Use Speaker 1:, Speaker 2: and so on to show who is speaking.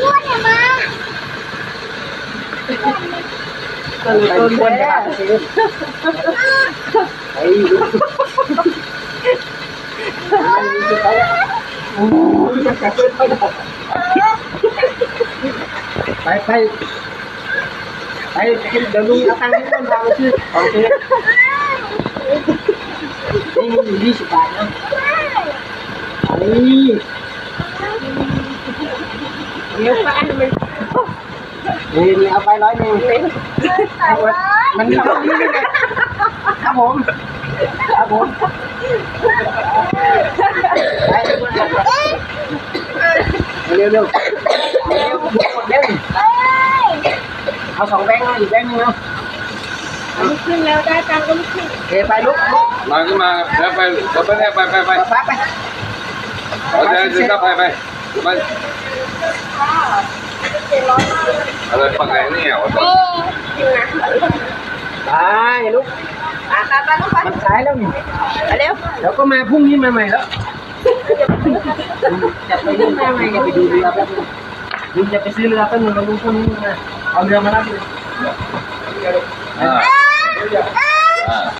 Speaker 1: อ้วนอย่ามา
Speaker 2: ต้นต้นบนจะมาซื้อไอ้ลูกมันมีจะไปโอ้ยจะกระตุ้นไปไปไปไปเดี๋ยวลุงเอาตังค์ให้ต้นทางชื่อโอเคนี่มีอยู่ยี่สิบบาทนะนี่ เดี๋ยวไปมันนี่นี่เอาไปร้อยหนึ่ง
Speaker 1: ใส่เลย
Speaker 2: มันทำนี่ไงครับผมครับผมไปเร็ว เร็วเร็วหมดเร็ว
Speaker 1: เอ้ย
Speaker 2: เอาสองแบงค์เอาอีกแบงค์หนึงเอา
Speaker 1: ไม่ขึ้นแล้วได้ตังค์ก็ไม่ขึ้น
Speaker 2: เทไปลุกลุก
Speaker 3: มาขึ้นมาแล้วไปเราไปไปไปไป
Speaker 2: ไปฟ้าไป
Speaker 3: เราจะจะกลับไปไปไปอะไรปักไหนเนี่ย
Speaker 1: เวะอ้ย
Speaker 2: ไปลุก
Speaker 1: ไปไปไปลูกไป
Speaker 2: มันสายแล้วนี่
Speaker 1: ไปเร็ว
Speaker 2: เดี๋ยวก็มาพรุ่งนี้มาใหม่แล้วจะไปดูมาใหม่จะไปดูเรือแป๊บนึงลุงจะไปซื้อเรือแป๊บนึงแล้วลุงพรุ่งนี้มาเอาเรือมารับเลย
Speaker 3: อ่าอ่า